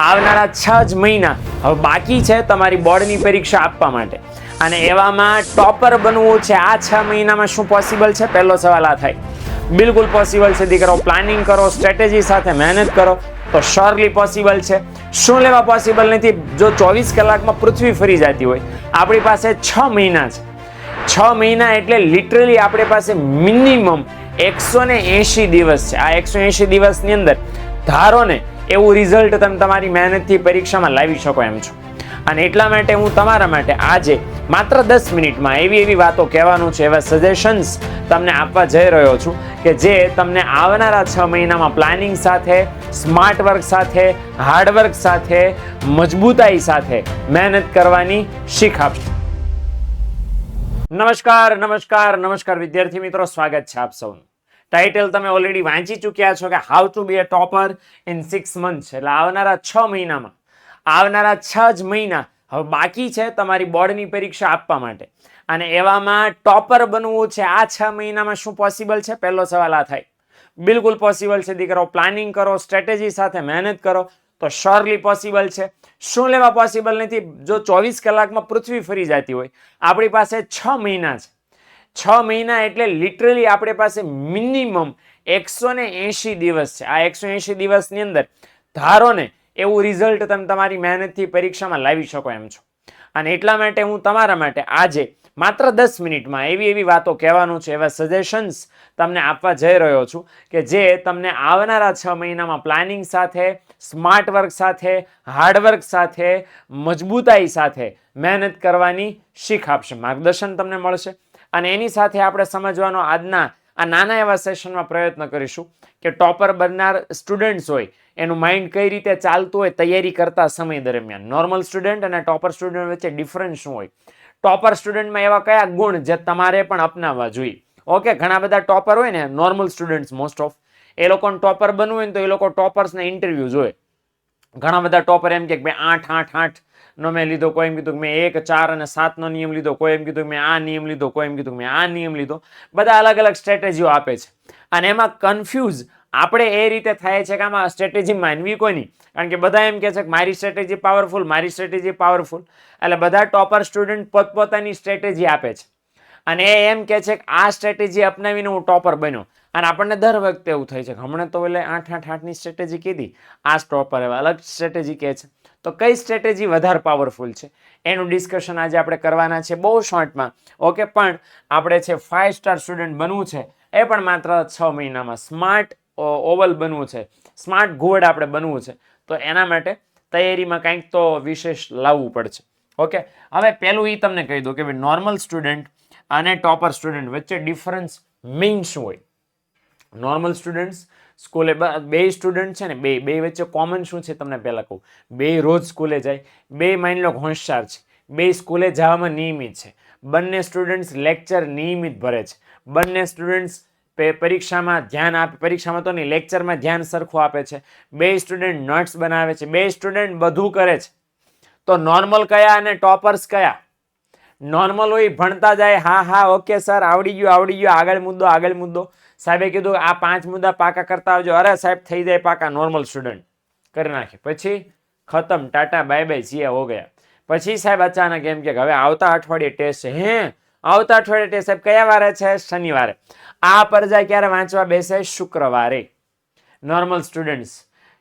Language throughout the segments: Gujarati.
આવનારા છ જ મહિના હવે બાકી છે તમારી બોર્ડની પરીક્ષા આપવા માટે. અને એવામાં ટોપર બનવું છે, આ છ મહિનામાં શું પોસિબલ છે? પહેલો સવાલ આ થાય. બિલકુલ પોસિબલ છે, દીકરો પ્લાનિંગ કરો સ્ટ્રેટેજી સાથે મહેનત કરો, તો શ્યોરલી પોસિબલ છે. શું લેવા પોસિબલ નથી? જો ચોવીસ કલાકમાં પૃથ્વી ફરી જતી હોય, આપણી પાસે છ મહિના છે. છ મહિના એટલે લિટરલી આપણી પાસે મિનિમમ એકસો ને એંશી દિવસ છે. આ એકસો એંશી દિવસની અંદર ધારો ને એવું રિઝલ્ટ તમે તમારી મહેનતથી પરીક્ષામાં લાવી શકો એમ છો. અને એટલા માટે હું તમારા માટે આજે માત્ર દસ મિનિટમાં એવી એવી વાતો કહેવાનું છે, એવા સજેશન્સ તમને આપવા જઈ રહ્યો છું કે જે તમને આવનારા છ મહિનામાં પ્લાનિંગ સાથે સ્માર્ટ વર્ક સાથે હાર્ડવર્ક સાથે, મજબૂતાઈ સાથે મહેનત કરવાની શીખ આપશે નમસ્કાર નમસ્કાર નમસ્કાર વિદ્યાર્થી મિત્રો, સ્વાગત છે આપ સૌનું. ટાઇટલ તમે ઓલરેડી વાંચી ચૂક્યા છો કે how to be a topper in six month એટલે આવનારા છ મહિનામાં, આવનારા છ જ મહિના હવે બાકી છે તમારી બોર્ડની પરીક્ષા આપવા માટે. અને એવામાં ટોપર બનવું છે, આ છ મહિનામાં શું પોસિબલ છે? પહેલો સવાલ આ થાય. બિલકુલ પોસિબલ છે, દીકરો પ્લાનિંગ કરો સ્ટ્રેટેજી સાથે મહેનત કરો, તો શ્યોરલી પોસિબલ છે. શું લેવા પોસિબલ નથી? જો ચોવીસ કલાકમાં પૃથ્વી ફરી જતી હોય, આપણી પાસે છ મહિના છે. છ મહિના એટલે લિટરલી આપણી પાસે મિનિમમ એકસો ને એંશી દિવસ છે. આ એકસો એંશી દિવસની અંદર ધારો ને એવું રિઝલ્ટ તમે તમારી મહેનતથી પરીક્ષામાં લાવી શકો એમ છો. અને એટલા માટે હું તમારા માટે આજે માત્ર દસ મિનિટમાં એવી એવી વાતો કહેવાનું છે, એવા સજેશન્સ તમને આપવા જઈ રહ્યો છું કે જે તમને આવનારા છ મહિનામાં પ્લાનિંગ સાથે સ્માર્ટ વર્ક સાથે હાર્ડવર્ક સાથે, મજબૂતાઈ સાથે મહેનત કરવાની શીખ આપશે. માર્ગદર્શન તમને મળશે. અને એની સાથે આપણે સમજવાનો આજના આ નાના એવા સેશનમાં પ્રયત્ન કરીશું કે ટોપર બનનાર સ્ટુડન્ટ્સ હોય, એનું માઇન્ડ કઈ રીતે ચાલતું હોય, તૈયારી કરતા સમય દરમિયાન. નોર્મલ સ્ટુડન્ટ અને ટોપર સ્ટુડન્ટ વચ્ચે ડિફરન્સ શું હોય? ટોપર સ્ટુડન્ટમાં એવા કયા ગુણ જે તમારે પણ અપનાવવા જોઈએ? ઓકે ઘણા બધા ટોપર હોય ને નોર્મલ સ્ટુડન્ટ્સ મોસ્ટ ઓફ એ લોકોને ટોપર બનવું હોય ને તો એ લોકો ટોપર્સના ઇન્ટરવ્યૂ જોઈએ ઘણા બધા ટોપર એમ કે ભાઈ આઠ આઠ આઠ નો મેં લીધો કોઈ એમ કીધું કે મેં એક, ચાર અને સાતનો નિયમ લીધો કોઈ એમ કીધું મેં આ નિયમ લીધો કોઈ એમ કીધું મેં આ નિયમ લીધો. બધા અલગ અલગ સ્ટ્રેટેજીઓ આપે છે. અને એમાં કન્ફ્યુઝ આપણે એ રીતે થાય છે કે આમાં સ્ટ્રેટેજી માનવી કોઈની કારણ કે બધા એમ કહે છે કે મારી સ્ટ્રેટેજી પાવરફુલ મારી સ્ટ્રેટેજી પાવરફુલ એટલે બધા ટોપર સ્ટુડન્ટ પોતપોતાની સ્ટ્રેટેજી આપે છે. અને એ એમ કહે છે કે આ સ્ટ્રેટેજી અપનાવીને હું ટોપર બન્યો. અને આપણને દર વખતે એવું થાય છે કે હમણાં તો એટલે આઠ આઠ આઠની સ્ટ્રેટેજી કીધી. આ ટોપર હવે અલગ સ્ટ્રેટેજી કહે છે. તો કઈ સ્ટ્રેટેજી વધારે પાવરફુલ છે? એનું ડિસ્કશન આજે આપણે કરવાના છે બહુ શોર્ટમાં ઓકે પણ આપણે છે ફાઇવ સ્ટાર સ્ટુડન્ટ બનવું છે, એ પણ માત્ર છ મહિનામાં. સ્માર્ટ ઓવલ બનવું છે. સ્માર્ટ ઘોડ આપણે બનવું છે. તો એના માટે તૈયારીમાં કંઈક તો વિશેષ લાવવું પડશે. ઓકે હવે પહેલું એ તમને કહી દઉં કે ભાઈ નોર્મલ સ્ટુડન્ટ અને ટોપર સ્ટુડન્ટ વચ્ચે ડિફરન્સ મેઇન શું હોય. નોર્મલ સ્ટુડન્ટ્સ સ્કૂલે બ- સ્ટુડન્ટ છે ને, બે બે વચ્ચે કોમન શું છે તમને પહેલાં કહું. બે રોજ સ્કૂલે જાય, બે માની લો હોશિયાર છે, બે સ્કૂલે જવામાં નિયમિત છે. બંને સ્ટુડન્ટ્સ લેક્ચર નિયમિત ભરે છે. બંને સ્ટુડન્ટ્સ પરીક્ષામાં ધ્યાન આપે, પરીક્ષામાં તો નહીં લેક્ચરમાં ધ્યાન સરખું આપે છે. બે સ્ટુડન્ટ નોટ્સ બનાવે છે, બે સ્ટુડન્ટ બધું કરે છે. તો નોર્મલ કયા અને ટોપર્સ કયા? નોર્મલ હોય, ભણતા જાય, હા હા ઓકે સર આવડી ગયું આવડી ગયું, આગળ મુદ્દો આગળ મુદ્દો. સાહેબે કીધું આ પાંચ મુદ્દા પાકા કરતા આવજો. અરે સાહેબ, થઈ જાય પાકા નોર્મલ સ્ટુડન્ટ કરી નાખે. પછી ખતમ. ટાટા બાય બાય જીએ હો ગયા. પછી સાહેબ અચાનક એમ કે હવે આવતા અઠવાડિયે ટેસ્ટ હે? આવતા અઠવાડિયે ટેસ્ટ સાહેબ કયા વારે છે? શનિવારે. આ પરજા ક્યારે વાંચવા બેસે? શુક્રવારે. નોર્મલ સ્ટુડન્ટ્સ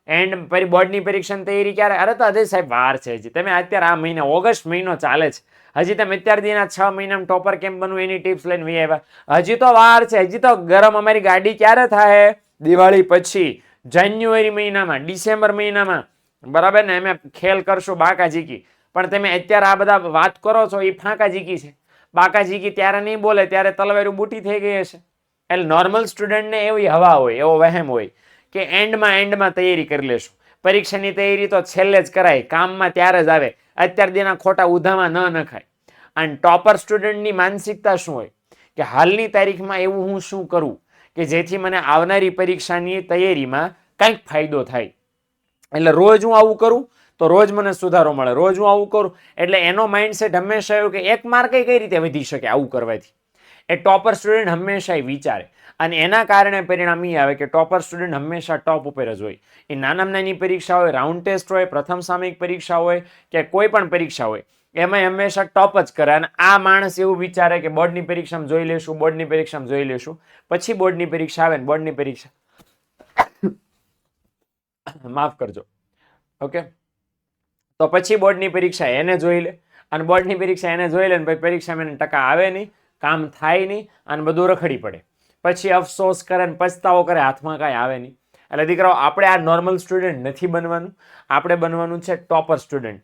એન્ડ બોર્ડની પરીક્ષાની તૈયારી ક્યારે? અરે તો અજય સાહેબ વાર છે હજી. તમે અત્યારે આ મહિના ઓગસ્ટ મહિનો ચાલે છે. હજી તમે અત્યાર દીના છ મહિનામાં ટોપર કેમ બનવું એની ટિપ્સ લઈને વી આવ્યા હજી તો વાર છે, હજી તો ગરમ અમારી ગાડી ક્યારે થાય? દિવાળી પછી, જાન્યુઆરી મહિનામાં, ડિસેમ્બર મહિનામાં. બરાબર ને? અમે ખેલ કરશું બાકા જીકી પણ તમે અત્યારે આ બધા વાત કરો છો એ ફાંકા જીકી છે. બાકા જીકી ત્યારે નહીં બોલે, ત્યારે તલવારું બૂટી થઈ ગઈ હશે. એટલે નોર્મલ સ્ટુડન્ટને એવી હવા હોય, એવો વહેમ હોય, કે એન્ડમાં એન્ડમાં તૈયારી કરી લેશું. પરીક્ષાની તૈયારી તો છેલ્લે જ કરાય, કામમાં ત્યારે જ આવે. અત્યાર દેના ખોટા ઉધામાં ન નખાય. અને ટોપર સ્ટુડન્ટની માનસિકતા શું હોય? કે હાલની તારીખમાં એવું હું શું કરું? કે જેથી મને આવનારી પરીક્ષાની તૈયારીમાં કંઈક ફાયદો થાય. એટલે રોજ હું આવું કરું, તો રોજ મને સુધારો મળે. રોજ હું આવું કરું. એટલે એનો માઇન્ડસેટ હંમેશા એવું કે એક માર્ક કઈ રીતે વધી શકે આવું કરવાથી? એ ટોપર સ્ટુડન્ટ હંમેશા વિચારે. અને એના કારણે પરિણામ એ આવે કે ટોપર સ્ટુડન્ટ હંમેશા ટોપ ઉપર જ હોય. એ નાનામાં નાની પરીક્ષા હોય, રાઉન્ડ ટેસ્ટ હોય, પ્રથમ સામયિક પરીક્ષા હોય કે કોઈ પણ પરીક્ષા હોય એમાં હંમેશા ટોપ જ કરે. અને આ માણસ એવું વિચારે કે બોર્ડની પરીક્ષામાં જોઈ લેશું, બોર્ડની પરીક્ષામાં જોઈ લેશું, પછી બોર્ડની પરીક્ષા આવે ને બોર્ડની પરીક્ષા. માફ કરજો. ઓકે? તો પછી બોર્ડની પરીક્ષા એને જોઈ લે. અને બોર્ડની પરીક્ષા એને જોઈ લે ને પછી પરીક્ષામાં એને ટકા આવે નહીં, કામ થાય નહીં, અને બધું રખડી પડે. પછી અફસોસ કરે ને પછતાવો કરે, હાથમાં કાંઈ આવે નહીં. એટલે દીકરાઓ, આપણે આ નોર્મલ સ્ટુડન્ટ નથી બનવાનું. આપણે બનવાનું છે ટોપર સ્ટુડન્ટ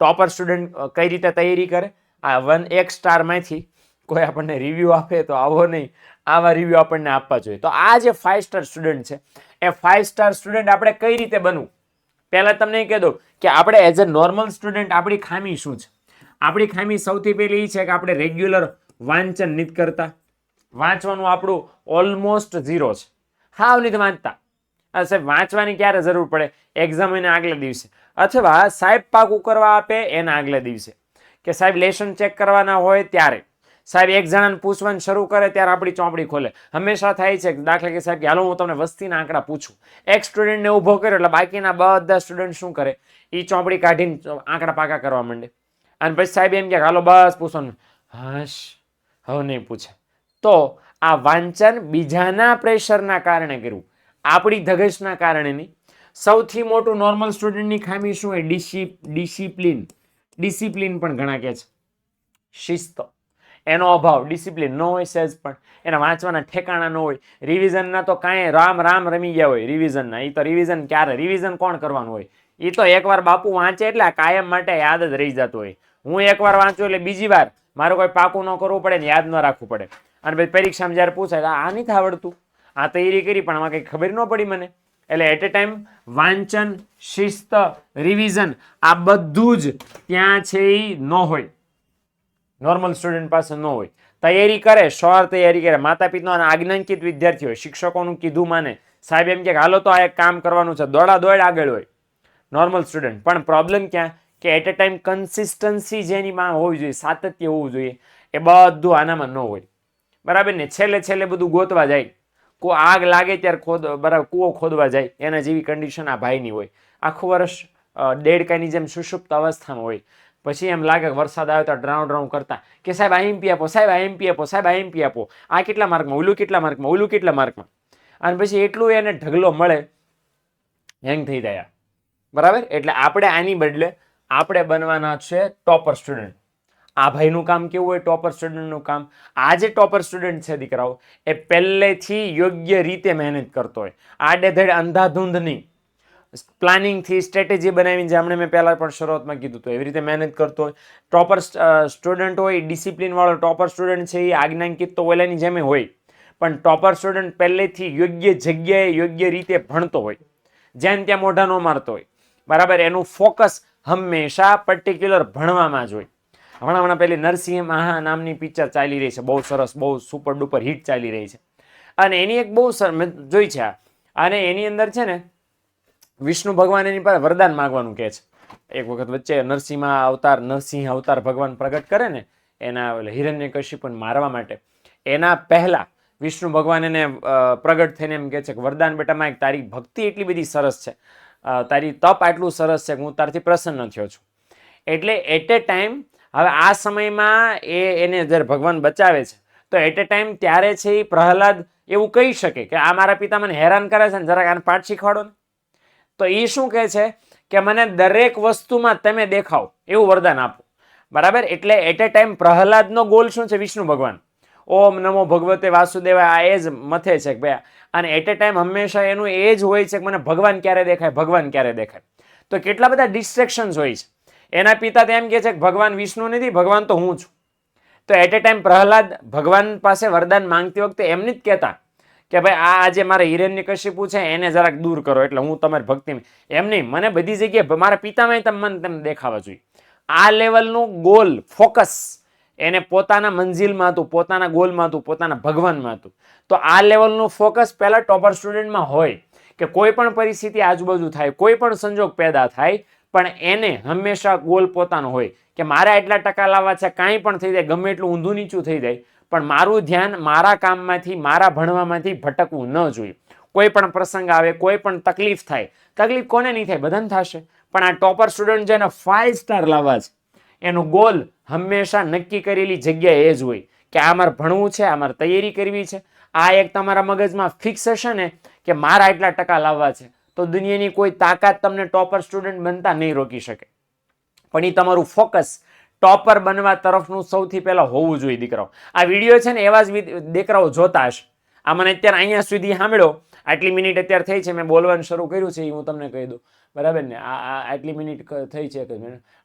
ટોપર સ્ટુડન્ટ કઈ રીતે તૈયારી કરે? આ વન એક સ્ટારમાંથી કોઈ આપણને રિવ્યૂ આપે તો આવો નહીં. આવા રિવ્યૂ આપણને આપવા જોઈએ. તો આ જે ફાઇવ સ્ટાર સ્ટુડન્ટ છે, એ ફાઇવ સ્ટાર સ્ટુડન્ટ આપણે કઈ રીતે બનવું? પહેલાં તમને કહી દઉં કે આપણે એઝ અ નોર્મલ સ્ટુડન્ટ આપણી ખામી શું છે? આપણી ખામી સૌથી પહેલી એ છે કે આપણે રેગ્યુલર વાંચન નથી કરતા. વાંચવાનું આપણું ઓલમોસ્ટ ઝીરો છે. હાવ નથી વાંચતા. સાહેબ, વાંચવાની ક્યારે જરૂર પડે? એક્ઝામ એના આગલા દિવસે. અથવા સાહેબ પાકું કરવા આપે એના આગલા દિવસે. કે સાહેબ લેશન ચેક કરવાના હોય ત્યારે. સાહેબ, એક જણાને પૂછવાનું શરૂ કરે ત્યારે આપણી ચોપડી ખોલે. હંમેશા થાય છે દાખલા કે સાહેબ, કે હાલો હું તમને વસ્તીના આંકડા પૂછું. એક સ્ટુડન્ટને ઊભો કર્યો એટલે બાકીના બધા સ્ટુડન્ટ શું કરે? એ ચોપડી કાઢીને આંકડા પાકા કરવા માંડે. અને પછી સાહેબ એમ કે હાલો બસ પૂછવાનું. હશ, હવે નહીં પૂછે. તો આ વાંચન બીજાના પ્રેશરના કારણે કર્યું. આપણી ધગશના કારણે નહીં. સૌથી મોટું નોર્મલ સ્ટુડન્ટની ખામી શું હોય? ડિસી ડિસિપ્લિન. ડિસિપ્લિન પણ ઘણા કહે છે. શિસ્ત. એનો અભાવ, ડિસિપ્લિન ન હોય સહેજ પણ. એના વાંચવાના ઠેકાણા ન હોય. રિવિઝનના તો કાંઈ રામ રામ રમી ગયા હોય રિવિઝનના એ તો રિવિઝન ક્યારે? રિવિઝન કોણ કરવાનું હોય? એ તો એકવાર બાપુ વાંચે એટલે કાયમ માટે યાદ જ રહી જતું હોય. હું એકવાર વાંચું એટલે બીજી વાર મારે કોઈ પાકું ન કરવું પડે ને યાદ ન રાખવું પડે. અને પછી પરીક્ષામાં જ્યારે પૂછાય આ નથી આવડતું? આ તૈયારી કરી, પણ આમાં કંઈ ખબર ન પડી મને. એટલે એટ એ ટાઈમ વાંચન, શિસ્ત રિવિઝન આ બધું જ ત્યાં છે એ ન હોય. નોર્મલ સ્ટુડન્ટ પાસે ન હોય. તૈયારી કરે શોર તૈયારી કરે. માતા અને આજ્ઞાંકિત વિદ્યાર્થી હોય શિક્ષકોનું કીધું માને. સાહેબ એમ કે હાલો તો આ એક કામ કરવાનું છે. દોડા દોડ આગળ હોય. નોર્મલ સ્ટુડન્ટ પણ પ્રોબ્લેમ ક્યાં? કે એટ એ ટાઈમ કન્સિસ્ટન્સી જેની માં હોવી જોઈએ, સાતત્ય હોવું જોઈએ. એ બધું આનામાં ન હોય. બરાબર ને? છેલ્લે છેલ્લે બધું ગોતવા જાય. કો આગ લાગે ત્યારે ખોદ, બરાબર, કૂવો ખોદવા જાય. એના જેવી કન્ડિશન આ ભાઈની હોય. આખું વર્ષ દેડકાની જેમ સુષુપ્ત અવસ્થામાં હોય. પછી એમ લાગે કે વરસાદ આવે તો ડ્રાઉં ડ્રાઉં કરતા. કે સાહેબ આઈએમપી આપો, સાહેબ આઈએમપી આપો, સાહેબ આઈએમપી આપો. આ કેટલા માર્કમાં? ઓલું કેટલા માર્કમાં? ઓલું કેટલા માર્કમાં? અને પછી એટલું એને ઢગલો મળે હેંગ થઈ ગયા બરાબર? એટલે આપણે આની બદલે, આપણે બનવાના છે ટોપર સ્ટુડન્ટ આ ભાઈનું કામ કેવું હોય? ટોપર સ્ટુડન્ટનું કામ. આ જે ટોપર સ્ટુડન્ટ છે દીકરાઓ, એ પહેલેથી યોગ્ય રીતે મહેનત કરતો હોય. આડેધડ અંધાધૂંધ નહીં પ્લાનિંગથી સ્ટ્રેટેજી બનાવીને જે હમણાં મેં પહેલાં પણ શરૂઆતમાં કીધું હતું, એવી રીતે મહેનત કરતો હોય. ટોપર સ્ટુડન્ટ હોય ડિસિપ્લિનવાળો ટોપર સ્ટુડન્ટ છે એ આજ્ઞાંકિત તો ઓલાની જેમ હોય. પણ ટોપર સ્ટુડન્ટ પહેલેથી યોગ્ય જગ્યાએ યોગ્ય રીતે ભણતો હોય. જ્યાં ત્યાં મોઢા ન મારતો હોય. બરાબર? એનું ફોકસ હંમેશા પર્ટિક્યુલર ભણવામાં જ હોય. હમણાં હમણાં પેલી નરસિંહ મહા નામની પિક્ચર ચાલી રહી છે. બહુ સરસ, બહુ સુપર ડુપર હિટ ચાલી રહી છે. અને એની એક બહુ સર, મેં જોઈ છે આ. અને એની અંદર છે ને, વિષ્ણુ ભગવાન એની પાસે વરદાન માગવાનું કહે છે. એક વખત વચ્ચે નરસિંહમાં અવતાર, નરસિંહ અવતાર ભગવાન પ્રગટ કરે ને, એના હિરણ્ય કશ્યપને મારવા માટે. એના પહેલાં વિષ્ણુ ભગવાન એને પ્રગટ થઈને એમ કહે છે કે, વરદાન બેટામાં એક તારી ભક્તિ એટલી બધી સરસ છે. તારી તપ આટલું સરસ છે કે હું તારથી પ્રસન્ન થયો છું. એટલે એટ એ ટાઈમ હવે આ સમયમાં એ એને જ્યારે ભગવાન બચાવે છે, તો એટ એ ટાઈમ ત્યારે છે એ પ્રહલાદ એવું કહી શકે કે આ મારા પિતા મને હેરાન કરે છે ને જરાક આને પાઠ શીખવાડો ને. તો એ શું કહે છે કે મને દરેક વસ્તુમાં તમે દેખાવ, એવું વરદાન આપો. બરાબર? એટલે એટ એ ટાઈમ પ્રહલાદનો ગોલ શું છે વિષ્ણુ ભગવાન? ઓમ નમો ભગવતે વાસુદેવા આ એ જ મથે છે કે ભાઈ, અને એટ એ ટાઈમ હંમેશા એનું એ જ હોય છે કે મને ભગવાન ક્યારે દેખાય, ભગવાન ક્યારે દેખાય. તો કેટલા બધા ડિસ્ટ્રેક્શન્સ હોય છે. એના પિતા તો એમ કહે છે કે ભગવાન વિષ્ણુ નથી, ભગવાન તો હું છું. તો એટ એ ટાઈમ પ્રહલાદ ભગવાન પાસે વરદાન માંગતી વખતે એમની જ કહેતા કે ભાઈ, આ આજે મારે હિરણ્ય કશિપુ છે, એને જરાક દૂર કરો, એટલે હું તમારી ભક્તિ એમ નહીં. મને બધી જગ્યાએ મારા પિતામાં તમે, મને તમને દેખાવા જોઈએ. આ લેવલનું ગોલ ફોકસ એને પોતાના મંજિલમાં હતું, પોતાના ગોલમાં હતું, પોતાના ભગવાનમાં હતું. તો આ લેવલનું ફોકસ પહેલાં ટોપર સ્ટુડન્ટમાં હોય કે કોઈ પણ પરિસ્થિતિ આજુબાજુ થાય, કોઈ પણ સંજોગ પેદા થાય પણ એને હંમેશા ગોલ પોતાનો હોય કે મારે એટલા ટકા લાવવા છે, કાંઈ પણ થઈ જાય, ગમે એટલું ઊંધું નીચું થઈ જાય, પણ મારું ધ્યાન મારા કામમાંથી, મારા ભણવામાંથી ભટકવું ન જોઈએ. કોઈ પણ પ્રસંગ આવે, કોઈ પણ તકલીફ થાય, તકલીફ કોને નહીં થાય, બધાને થશે. પણ આ ટોપર સ્ટુડન્ટ જેને ફાઇવ સ્ટાર લાવવા છે, એનો ગોલ હંમેશા નક્કી કરેલી જગ્યાએ એ જ હોય કે આ મારે ભણવું છે, આ મારે તૈયારી કરવી છે, આ એક તમારા મગજમાં ફિક્સ હશે ને કે મારા એટલા ટકા લાવવા છે. તો દુનિયાની કોઈ તાકાત તમને ટોપર સ્ટુડન્ટ બનતા નહીં રોકી શકે. પણ એ તમારું ફોકસ ટોપર બનવા તરફનું સૌથી પહેલા હોવું જોઈએ, દીકરાઓ. આ વીડિયો છે ને એવા જ દીકરાઓ જોતા હશે. આ મને અત્યારે અહીંયા સુધી સાંભળ્યો. આટલી મિનિટ અત્યારે થઈ છે, મેં બોલવાનું શરૂ કર્યું છે એ હું તમને કહી દઉં. બરાબર ને? આ આ આટલી મિનિટ થઈ છે કે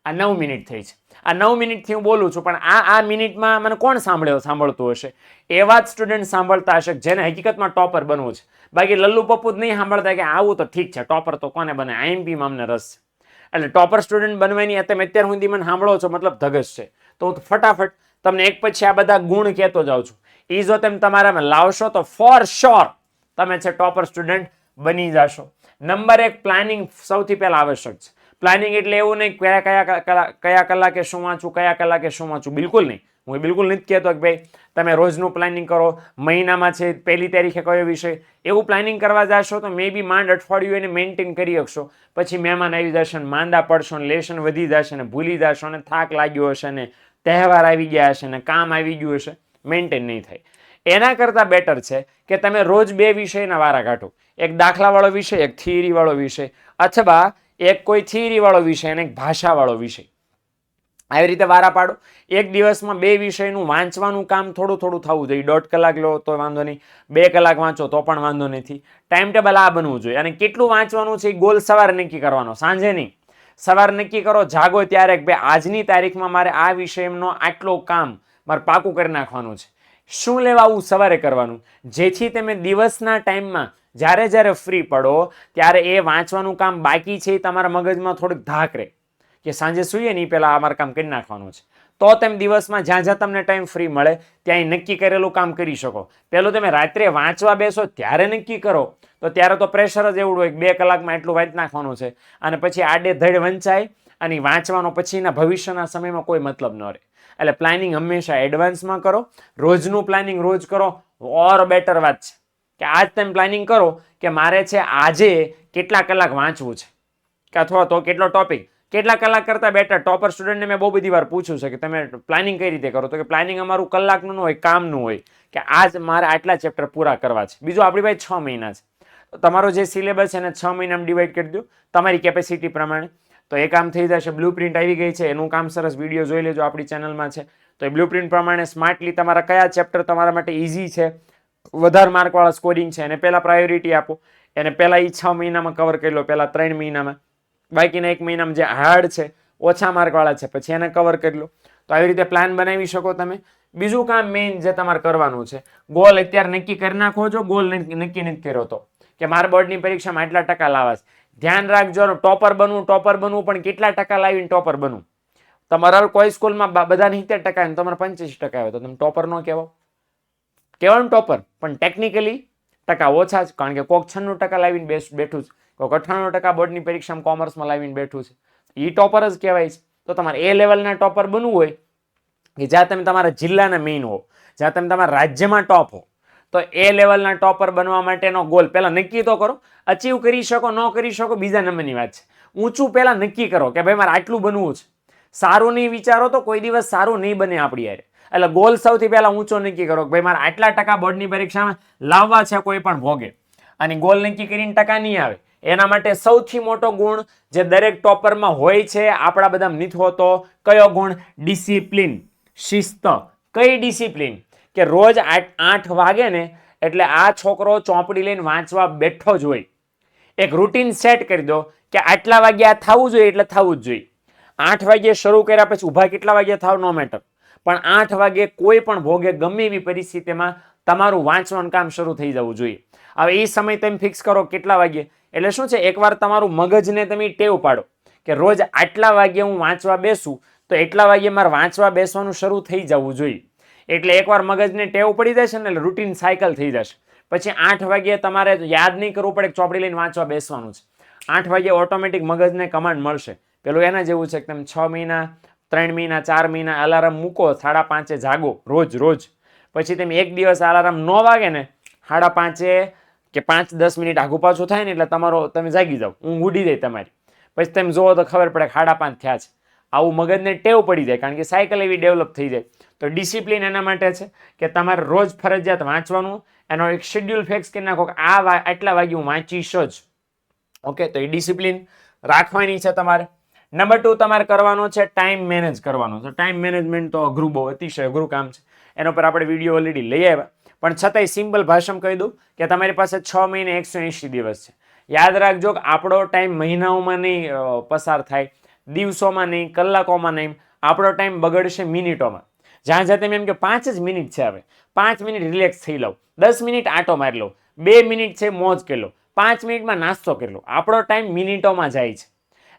આ નવ મિનિટ થઈ છે. આ નવ મિનિટથી હું બોલું છું, પણ આ આ મિનિટમાં મને કોણ સાંભળ્યો સાંભળતું હશે? એવા જ સ્ટુડન્ટ સાંભળતા હશે જેને હકીકતમાં ટોપર બનવું છે. બાકી લલ્લુ પપ્પુ જ નહીં સાંભળતા કે આવું તો ઠીક છે ટોપર તો કોને બને? આઈએમપીમાં અમને રસ છે. એટલે ટોપર સ્ટુડન્ટ બનવાની તમે અત્યાર સુધી મને સાંભળો છો, મતલબ ધગસ છે. તો હું ફટાફટ તમને એક પછી આ બધા ગુણ કહેતો જાઉં છું. એ જો તમે તમારામાં લાવશો તો ફોર શ્યોર તમે છે ટોપર સ્ટુડન્ટ બની જશો. નંબર એક પ્લાનિંગ સૌથી પહેલા આવશ્યક છે. પ્લાનિંગ એટલે એવું નહીં કયા કયા કયા કલાકે શું વાંચું, કયા કલાકે શું વાંચું. બિલકુલ નહીં. હું બિલકુલ નથી કહેતો કે ભાઈ તમે રોજનું પ્લાનિંગ કરો, મહિનામાં છે, પહેલી તારીખે કયો વિષય. એવું પ્લાનિંગ કરવા જશો તો મે બી માંડ અઠવાડિયું એને મેન્ટેન કરી શકશો. પછી મહેમાન આવી જશે ને માંદા પડશો ને લેશન વધી જશે ને ભૂલી જશો ને થાક લાગ્યો હશે ને તહેવાર આવી ગયા હશે ને કામ આવી ગયું હશે. મેન્ટેન નહીં થાય. એના કરતાં બેટર છે કે તમે રોજ બે વિષયના વારા કાઢો. એક દાખલાવાળો વિષય, એક થિયરીવાળો વિષય. અથવા એક કોઈ થિયરીવાળો વિષય અને એક ભાષાવાળો વિષય. આવી રીતે વારા પાડો. એક દિવસમાં બે વિષયનું વાંચવાનું કામ થોડું થોડું થવું જોઈએ. દોઢ કલાક લો તો વાંધો નહીં. બે કલાક વાંચો તો પણ વાંધો નથી. ટાઈમ ટેબલ આ બનવું જોઈએ. અને કેટલું વાંચવાનું છે એ ગોલ સવારે નક્કી કરવાનો. સાંજે નહીં. સવારે નક્કી કરો, જાગો ત્યારે ભાઈ આજની તારીખમાં મારે આ વિષયનો આટલો કામ મારે પાકું કરી નાખવાનું છે. શું લેવા આવું સવારે કરવાનું? જેથી તમે દિવસના ટાઈમમાં જ્યારે જ્યારે ફ્રી પડો, ત્યારે એ વાંચવાનું કામ બાકી છે, એ તમારા મગજમાં થોડીક ધાક રહે. કે સાંજે સૂઈએ ને એ પહેલાં અમારે કામ કરી નાખવાનું છે. તો તમે દિવસમાં જ્યાં જ્યાં તમને ટાઈમ ફ્રી મળે, ત્યાં નક્કી કરેલું કામ કરી શકો. પહેલું તમે રાત્રે વાંચવા બેસો, ત્યારે નક્કી કરો. તો ત્યારે તો પ્રેશર જ એવું હોય બે કલાકમાં એટલું વાંચી નાખવાનું છે. અને પછી આડે ધડ વંચાય અને વાંચવાનો પછીના ભવિષ્યના સમયમાં કોઈ મતલબ ન રહે. એટલે પ્લાનિંગ હંમેશા એડવાન્સમાં કરો. રોજનું પ્લાનિંગ રોજ કરો. ઓર બેટર વાત છે કે આજ તમે પ્લાનિંગ કરો કે મારે છે આજે કેટલા કલાક વાંચવું છે. કે અથવા તો કેટલો ટોપિક કેટલા કલાક કરતાં બેટર ટોપર સ્ટુડન્ટને મેં બહુ બધી વાર પૂછ્યું છે કે તમે પ્લાનિંગ કઈ રીતે કરો? તો કે પ્લાનિંગ અમારું કલાકનું ન હોય, કામનું હોય. કે આજ મારે આટલા ચેપ્ટર પૂરા કરવા છે. બીજું આપણી પાસે છ મહિના છે. તમારો જે સિલેબસ છે એને છ મહિનામાં ડિવાઈડ કરી દો તમારી કેપેસિટી પ્રમાણે. તો એ કામ થઈ જશે બ્લુ પ્રિન્ટ આવી ગઈ છે, એનું કામ સરસ વીડિયો જોઈ લેજો આપણી ચેનલમાં છે. તો એ બ્લુ પ્રિન્ટ પ્રમાણે સ્માર્ટલી તમારા કયા ચેપ્ટર તમારા માટે ઇઝી છે, વધારે માર્કવાળા સ્કોરિંગ છે, એને પહેલાં પ્રાયોરિટી આપો. એને પહેલાં એ છ મહિનામાં કવર કરી લો, પહેલાં ત્રણ મહિનામાં. બાકીના એક મહિનામાં જે હાર્ડ છે, ઓછા માર્કવાળા છે, પછી એને કવર કરી લો. તો આવી રીતે પ્લાન બનાવી શકો તમે. બીજું કામ મેઇન જે તમારે કરવાનું છે ગોલ અત્યારે નક્કી કરી નાખો છો ગોલ નક્કી નથી કર્યો તો. કે મારા બોર્ડની પરીક્ષામાં આટલા ટકા લાવવા ધ્યાન રાખજો ટોપર બનવું ટોપર બનવું, પણ કેટલા ટકા લાવીને ટોપર બનવું? તમારા કોઈ સ્કૂલમાં બધા સિત્તેર ટકા આવે તમારે પંચ્યાસી ટકા આવે, તો તમે ટોપર ન કહેવો કહેવાનું ટોપર, પણ ટેકનિકલી ટકા ઓછા છે, કારણ કે કોક છન્નું ટકા લાવીને બેઠું છે, કોક અઠ્ઠાણું ટકા બોર્ડની પરીક્ષામાં કોમર્સમાં લાવીને બેઠું છે. એ ટોપર જ કહેવાય છે. તો તમારે એ લેવલના ટોપર બનવું હોય કે જ્યાં તમે તમારા જિલ્લાના મેઇન હો, જ્યાં તમે તમારા રાજ્યમાં ટોપ હો. તો એ લેવલના ટોપર બનવા માટેનો ગોલ પહેલાં નક્કી તો કરો. અચીવ કરી શકો, ન કરી શકો, બીજા નંબરની વાત છે. ઊંચું પહેલાં નક્કી કરો કે ભાઈ મારે આટલું બનવું છે. સારું નહીં વિચારો તો કોઈ દિવસ સારું નહીં બને આપણી યારે એટલે ગોલ સૌથી પહેલાં ઊંચો નક્કી કરો કે ભાઈ મારે આટલા ટકા બોર્ડની પરીક્ષામાં લાવવા છે કોઈ પણ ભોગે. અને ગોલ નક્કી કરીને ટકા નહીં આવે. એના માટે સૌથી મોટો ગુણ જે દરેક ટોપરમાં હોય છે, આપણા બધા નથી હોતો, કયો ગુણ? ડિસિપ્લિન શિસ્ત. કઈ ડિસિપ્લિન કે રોજ આઠ વાગે ને એટલે આ છોકરો ચોપડી લઈને વાંચવા બેઠો જ હોય. એક રૂટીન સેટ કરી દો કે આટલા વાગ્યા થવું જોઈએ એટલે થવું જ જોઈએ. આઠ વાગ્યે શરૂ કર્યા પછી ઊભા કેટલા વાગે થાવ નો મેટર પણ આઠ વાગે કોઈ પણ ભોગે ગમે એવી પરિસ્થિતિમાં તમારું વાંચવાનું કામ શરૂ થઈ જવું જોઈએ. હવે એ સમય તમે ફિક્સ કરો કેટલા વાગ્યે એટલે શું છે? એકવાર તમારું મગજને તમે ટેવ પાડો કે રોજ આટલા વાગ્યે હું વાંચવા બેસું તો એટલા વાગ્યે મારે વાંચવા બેસવાનું શરૂ થઈ જવું જોઈએ. એટલે એકવાર મગજને ટેવ પડી જશે ને એટલે રૂટીન સાયકલ થઈ જશે. પછી આઠ વાગ્યે તમારે યાદ નહીં કરવું પડે ચોપડી લઈને વાંચવા બેસવાનું છે. આઠ વાગ્યે ઓટોમેટિક મગજને કમાન્ડ મળશે. પેલું એના જેવું છે કે તમે છ મહિના, ત્રણ મહિના, ચાર મહિના અલાર્મ મૂકો, સાડા પાંચે જાગો, રોજ રોજ. પછી તમે એક દિવસ અલાર્મ ન વાગે ને, સાડા પાંચે કે પાંચ, દસ મિનિટ આગુ પાછું થાય ને એટલે તમારો, તમે જાગી જાઓ. ઊંઘ ઉડી જાય તમારી. પછી તમે જુઓ તો ખબર પડે સાડા પાંચ થયા છે. આવું મગજને ટેવ પડી જાય કારણ કે સાયકલ એવી ડેવલપ થઈ જાય. તો ડિસિપ્લિન એના માટે છે કે તમારે રોજ ફરજિયાત વાંચવાનું, એનો એક શેડ્યુલ ફિક્સ કરી નાખો કે આ આટલા વાગે હું વાંચીશ જ. ઓકે તો એ ડિસિપ્લિન રાખવાની છે તમારે. નંબર ટુ તમારે કરવાનો છે ટાઈમ મેનેજ કરવાનો. છે ટાઈમ મેનેજમેન્ટ તો અઘરું બહુ, અતિશય અઘરું કામ છે. એના પર આપણે વીડિયો ઓલરેડી લઈ આવ્યા. પણ છતાંય સિમ્પલ ભાષામાં કહી દઉં કે તમારી પાસે છ મહિને એકસો એંશી દિવસ છે. યાદ રાખજો કે આપણો ટાઈમ મહિનાઓમાં નહીં પસાર થાય, દિવસોમાં નહીં, કલાકોમાં નહીં. આપણો ટાઈમ બગડશે મિનિટોમાં. જ્યાં જ્યાં તમે એમ કે પાંચ જ મિનિટ છે હવે. પાંચ મિનિટ રિલેક્સ થઈ લઉં. દસ મિનિટ આટો મારી લઉં. બે મિનિટ છે મોજ કરી લો પાંચ મિનિટમાં નાસ્તો કરી લો આપણો ટાઈમ મિનિટોમાં જાય છે.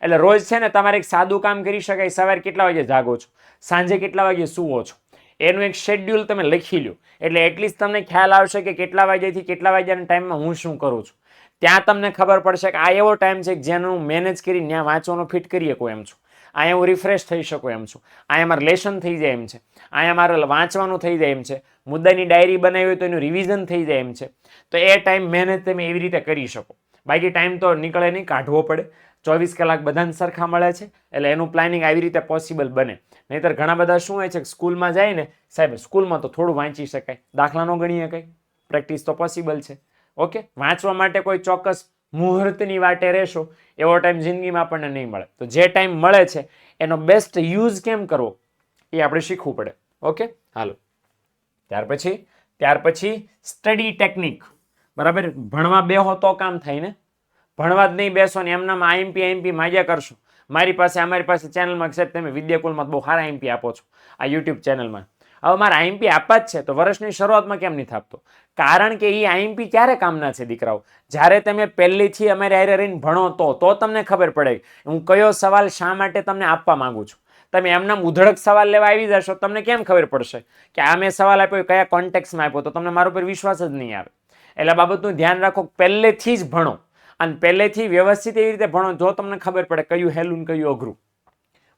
એટલે રોજ છે ને તમારે એક સાદું કામ કરી શકાય. સવારે કેટલા વાગે જાગો છો? સાંજે કેટલા વાગે સૂવો છો? એનું એક શેડ્યુલ તમે લખી લો એટલે એટલીસ્ટ તમને ખ્યાલ આવશે કે કેટલા વાગ્યાથી કેટલા વાગ્યાના ટાઈમમાં હું શું કરું છું. ત્યાં તમને ખબર પડશે કે આ એવો ટાઈમ છે જેનો હું મેનેજ કરીને ત્યાં વાંચવાનો ફિટ કરી શકું એમ છું. અહીંયા હું રિફ્રેશ થઈ શકું એમ છું. અહીંયા મારે લેશન થઈ જાય એમ છે. અહીંયા મારે વાંચવાનું થઈ જાય એમ છે. મુદ્દાની ડાયરી બનાવી હોય તો એનું રિવિઝન થઈ જાય એમ છે. તો એ ટાઈમ મહેનત તમે એવી રીતે કરી શકો. બાકી ટાઈમ તો નીકળે નહીં, કાઢવો પડે. ચોવીસ કલાક બધાને સરખા મળે છે, એટલે એનું પ્લાનિંગ આવી રીતે પોસિબલ બને. નહીંતર ઘણા બધા શું હોય છે સ્કૂલમાં જાય ને, સાહેબ, સ્કૂલમાં તો થોડું વાંચી શકાય. દાખલાનો ગણી કંઈ. પ્રેક્ટિસ તો પોસિબલ છે. ઓકે વાંચવા માટે કોઈ ચોક્કસ મુહૂર્તની વાટે રહેશો, એવો ટાઈમ જિંદગીમાં આપણને નહીં મળે. તો જે ટાઈમ મળે છે, એનો બેસ્ટ યુઝ કેમ કરવો? એ આપણે શીખવું પડે. ઓકે? હાલો. ત્યાર પછી ત્યાર પછી સ્ટડી ટેકનિક બરાબર? ભણવા બેહો તો કામ થાય ને? ભણવા જ નહીં બેસો ને એમનામાં આઈએમપી આઈએમપી માગ્યા કરશો. મારી પાસે, અમારી પાસે ચેનલમાં સાહેબ તમે વિદ્યાકુલમાં બહુ સારા આઈએમપી આપો છો. આ યુટ્યુબ ચેનલમાં હવે મારે આઈએમપી આપવા જ છે, તો વર્ષની શરૂઆતમાં કેમ નહીં થાપતો કારણ કે એ આઈએમપી ક્યારે કામના છે, દીકરાઓ? જ્યારે તમે પહેલેથી અમારે આયરે રહીને ભણો તો તો તમને ખબર પડે. હું કયો સવાલ શા માટે તમને આપવા માગું છું? તમે એમનામ ઉધડક સવાલ લેવા આવી જશો, તમને કેમ ખબર પડશે? કે આ મેં સવાલ આપ્યો કયા કોન્ટેક્સમાં આપ્યો, તો તમને મારા ઉપર વિશ્વાસ જ નહીં આવે. એટલે બાબતનું ધ્યાન રાખો, પહેલેથી જ ભણો. અને પહેલેથી વ્યવસ્થિત એવી રીતે ભણો, જો તમને ખબર પડે કયું હેલું કયું અઘરું.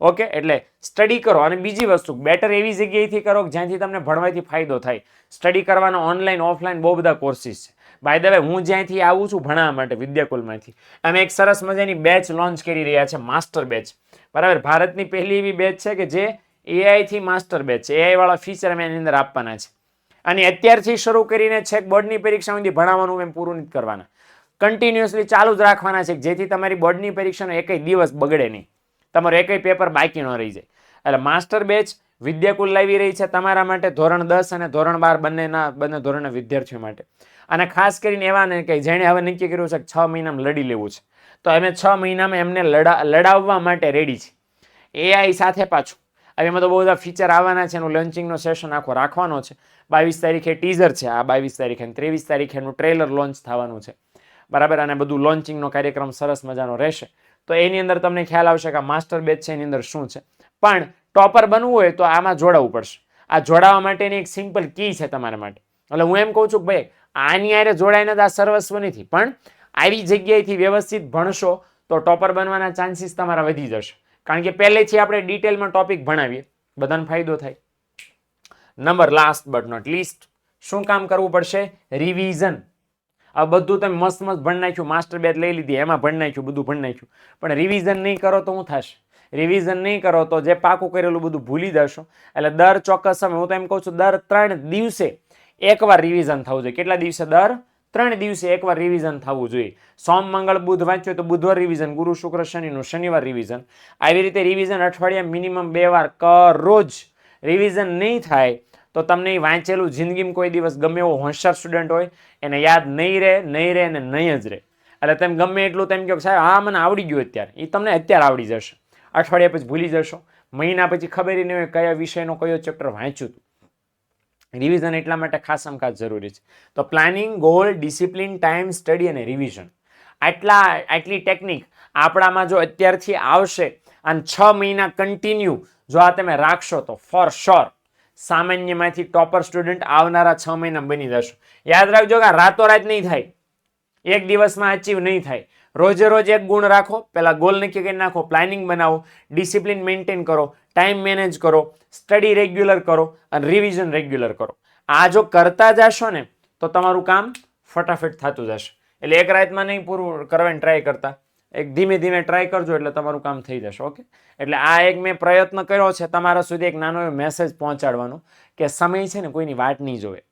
ઓકે? એટલે સ્ટડી કરો. અને બીજી વસ્તુ બેટર એવી જગ્યાએથી કરો જ્યાંથી તમને ભણવાથી ફાયદો થાય. સ્ટડી કરવાનો ઓનલાઈન ઓફલાઈન બહુ બધા કોર્સિસ છે. બાય ધ હું જ્યાંથી આવું છું ભણવા માટે, વિદ્યાકુલમાંથી, અમે એક સરસ મજાની બેચ લોન્ચ કરી રહ્યા છે માસ્ટર બેચ બરાબર? ભારતની પહેલી એવી બેચ છે કે જે એઆઈથી માસ્ટર બેચ છે. એઆઈવાળા ફીચર અમે એની અંદર આપવાના છે. અને અત્યારથી શરૂ કરીને છેક બોર્ડની પરીક્ષા સુધી ભણાવવાનું એમ પૂરું નથી કરવાના. કન્ટિન્યુઅસલી ચાલુ જ રાખવાના છે જેથી તમારી બોર્ડની પરીક્ષાનો એકય દિવસ બગડે નહીં. તમારો એકય પેપર બાકી ન રહી જાય. એટલે માસ્ટર બેચ વિદ્યાકુલ લાવી રહી છે તમારા માટે ધોરણ દસ અને ધોરણ બાર બંનેના, બંને ધોરણના વિદ્યાર્થીઓ માટે. અને ખાસ કરીને એવા ને કે જેણે હવે નક્કી કર્યું છે કે છ મહિનામાં લડી લેવું છે. તો અમે છ મહિનામાં એમને લડા, લડાવવા માટે રેડી છે. એઆઈ સાથે પાછું. હવે એમાં તો બહુ બધા ફીચર આવવાના છે, એનું લોન્ચિંગનો સેશન આખો રાખવાનો છે. બાવીસ તારીખે ટીઝર છે આ, બાવીસ તારીખે અને ત્રેવીસ તારીખે એનું ટ્રેલર લોન્ચ થવાનું છે. બરાબર? અને બધું લોન્ચિંગનો કાર્યક્રમ સરસ મજાનો રહેશે. તો એની અંદર તમને ખ્યાલ આવશે કે માસ્ટર બેચ છે, એની અંદર શું છે. પણ ટોપર બનવું હોય તો આમાં જોડાવવું પડશે. આ જોડાવા માટેની એક સિમ્પલ કી છે તમારા માટે. એટલે હું એમ કહું છું કે ભાઈ આની આરે જોડાઈને આ સર્વસ્વ નથી. પણ આવી જગ્યાએથી વ્યવસ્થિત ભણશો તો ટોપર બનવાના ચાન્સીસ તમારા વધી જશે. કારણ કે પહેલેથી આપણે ડિટેલમાં ટોપિક ભણાવીએ. બધાને ફાયદો થાય. Number last but not least શું કામ કરવું પડશે? રિવિઝન આ બધું તમે મસ્ત મસ્ત ભણી નાખ્યું. માસ્ટર બેચ લઈ લીધી. એમાં ભણી નાખ્યું, બધું ભણી નાખ્યું. પણ રિવિઝન નહીં કરો તો શું થશે? રિવિઝન નહીં કરો તો જે પાકું કરેલું બધું ભૂલી જશો. એટલે દર ચોક્કસ સમય, હું તો એમ કહું છું, દર ત્રણ દિવસે એકવાર રિવિઝન થવું જોઈએ. કેટલા દિવસે? દર ત્રણ દિવસે એકવાર રિવિઝન થવું જોઈએ. સોમ, મંગળ, બુધ વાંચ્યું તો બુધવાર રિવિઝન ગુરુ, શુક્ર, શનિનું શનિવાર રિવિઝન આવી રીતે રિવિઝન અઠવાડિયા મિનિમમ બે વાર કરો જ રિવિઝન નહીં થાય તો તમને એ વાંચેલું જિંદગીમાં કોઈ દિવસ ગમે એવો હોશિયાર સ્ટુડન્ટ હોય, એને યાદ નહીં રહે નહીં રહે અને નહીં જ રહે. એટલે તમે ગમે એટલું તેમ કહો સાહેબ હા મને આવડી ગયું અત્યારે. એ તમને અત્યારે આવડી જશે. અઠવાડિયા પછી ભૂલી જશો. મહિના પછી ખબર નહીં હોય કયા વિષયનો કયો ચેપ્ટર વાંચ્યું હતું રિવિઝન એટલા માટે ખાસ સમખાસ જરૂરી છે. તો planning goal discipline time study અને રિવિઝન આટલા, આટલી ટેકનિક આપણામાં જો અત્યારથી આવશે અને છ મહિના કન્ટિન્યુ જો આ તમે રાખશો તો ફોર શ્યોર સામાન્યમાંથી ટોપર સ્ટુડન્ટ આવનારા છ મહિના બની જશો. યાદ રાખજો કે રાતોરાત નહીં થાય. એક દિવસમાં અચીવ નહીં થાય. રોજે રોજ એક ગુણ રાખો. પહેલાં ગોલ નક્કી કરી નાખો. પ્લાનિંગ બનાવો. ડિસિપ્લિન મેન્ટેન કરો. ટાઈમ મેનેજ કરો, સ્ટડી રેગ્યુલર કરો અને રિવિઝન રેગ્યુલર કરો. આ જો કરતા જશો ને, તો તમારું કામ ફટાફટ થતું જશે. એટલે એક રાતમાં નહીં, પૂરું કરવાની ટ્રાય કરતા. એક ધીમે ધીમે ટ્રાય કરજો એટલે તમારું કામ થઈ જશે ઓકે એટલે આ એક મેં પ્રયત્ન કર્યો છે, તમારા સુધી એક નાનો મેસેજ પહોંચાડવાનો કે સમય છે ને, કોઈની વાટ નહીં જોવે.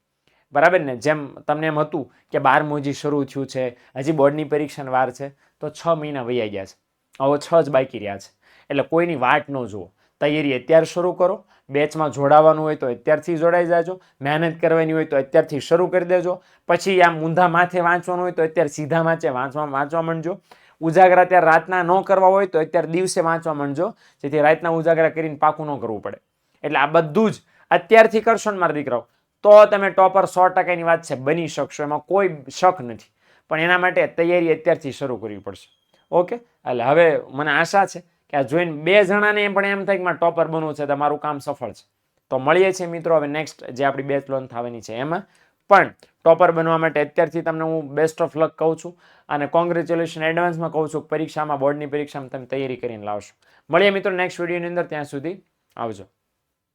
બરાબર ને? જેમ તમને એમ હતું કે બારમું હજી શરૂ થયું છે, હજી બોર્ડની પરીક્ષાની વાર છે, તો છ મહિના વૈયા ગયા છે. હવે છ જ બાકી રહ્યા છે. એટલે કોઈની વાટ ન જુઓ. તૈયારી અત્યારે શરૂ કરો. બેચમાં જોડાવાનું હોય તો અત્યારથી જોડાઈ જાજો. મહેનત કરવાની હોય તો અત્યારથી શરૂ કરી દેજો. પછી આમ ઊંધા માથે વાંચવાનું હોય તો અત્યારે સીધા માથે વાંચવા વાંચવા માંડજો. ઉજાગરા ત્યારે રાતના ન કરવા હોય તો અત્યારે દિવસે વાંચવા માંડજો. જેથી રાતના ઉજાગરા કરીને પાકું ન કરવું પડે. એટલે આ બધું જ અત્યારથી કરશો ને મારા દીકરાઓ, તો તમે ટોપર સો ટકાની વાત છે, બની શકશો. એમાં કોઈ શક નથી. પણ એના માટે તૈયારી અત્યારથી શરૂ કરવી પડશે. ઓકે? એટલે હવે મને આશા છે કે આ જોઈને બે જણાને પણ એમ થાય કે મારે ટોપર બનવું છે, તો મારું કામ સફળ છે. તો મળીએ છીએ મિત્રો હવે નેક્સ્ટ જે આપણી બેચ લોન થવાની છે એમાં. પણ ટોપર બનવા માટે અત્યારથી તમને હું બેસ્ટ ઓફ લક કહું છું અને કોંગ્રેચ્યુલેશન એડવાન્સમાં કહું છું પરીક્ષામાં બોર્ડની પરીક્ષામાં તમે તૈયારી કરીને લાવશો. મળીએ મિત્રો નેક્સ્ટ વિડીયોની અંદર, ત્યાં સુધી આવજો.